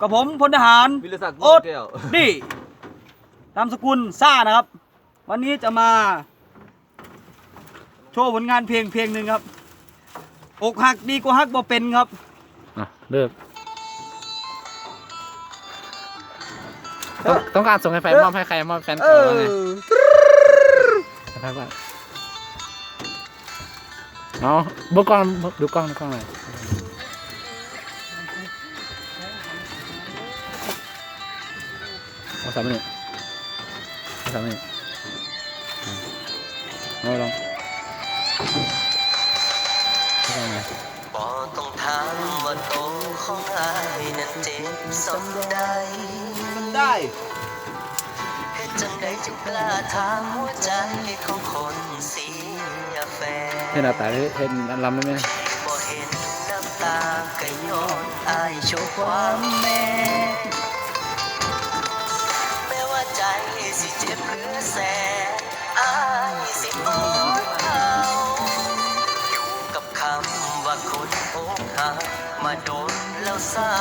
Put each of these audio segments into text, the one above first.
กับผมพลทหารวิรศักดิ์โอ๊ตแก้วนี่นามสกุลซ่านะครับ วันนี้จะมา โชว์ผลงานเพลงเพลงหนึ่งครับ อกหักดีกว่าฮักบ่เป็นครับ อะเลิกต้องต้องการส่งให้ใครมอบให้ใครมอบแฟนเอเก่าอว่าไงนะครับว่าเอาบุกกล้องดูกล้องดูกล้องหน่อย เอาสามมินิเอาสามมินิเอาลองเอาลองไงบ่ต้องถามว่าโตของอายนั้นเจ็บสมใดได้เฮ็ดจังใดจึงกล้าถามหัวใจของคนเสียแฟนเห็นหน้าตาเห็นลำไหมบ่เห็นน้ำตาก็ย้อนอายโชว์ความแม่แม้ว่าใจ สิเจ็บหรือแสนอายสิอดเอาอยู่กับคำว่าคนอกหักมาโดนแล้วสา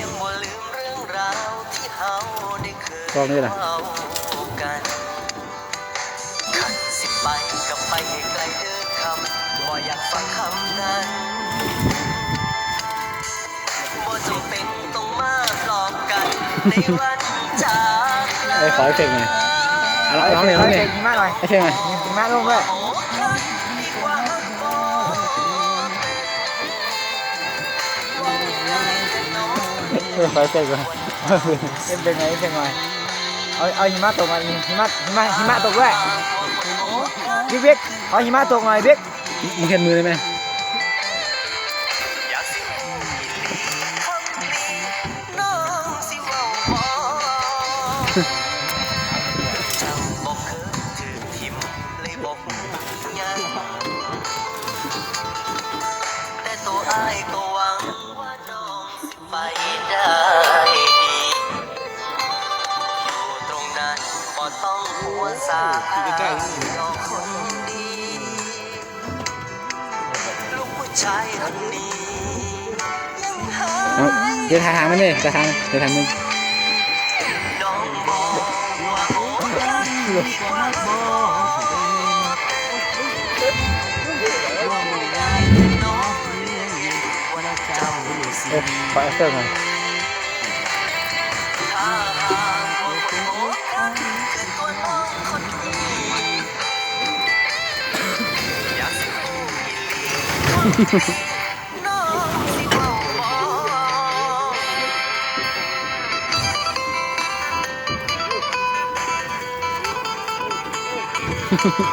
ยังบ่ลืมเรื่องราวที่เฮาได้เคยกล้องนี่แหละเว้ากันขันสิไปกับไปให้ไกลเดินคำบ่อยากฟังคำนั้น กันในวันจากลาเอ้ยขอให้เก่งหน่อยเอาละร้องเลยร้องเลยหิมะหน่อยไอ้เช่ไงหิมะลงด้วยโอ้คักดีกว่าบ่เป็นน้องเออขอให้เก่งก่อนเอ็มเป็นไงเป็นไงเอาเอาหิมะตกมาหิมะหิมะหิมะตกด้วยบิ๊กบิ๊กเอาหิมะตกหน่อยบิ๊กมึงเห็นมือได้ไหม อ้ายก็หวังว่าน้องสิไปได้ดีอยู่ตรงนั้นบ่ต้องหัวสาน้องคนดีลูกผู้ชายคนนี้ยังหาเอาเดี๋ยวถ่ายทางมันเลยถ่ายทางเดี๋ยวทางมึงน้องบอกว่าโอ้ยว่าบอก สิเอ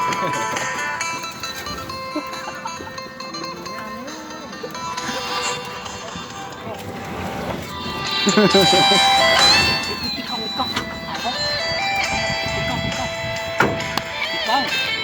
อข อแอค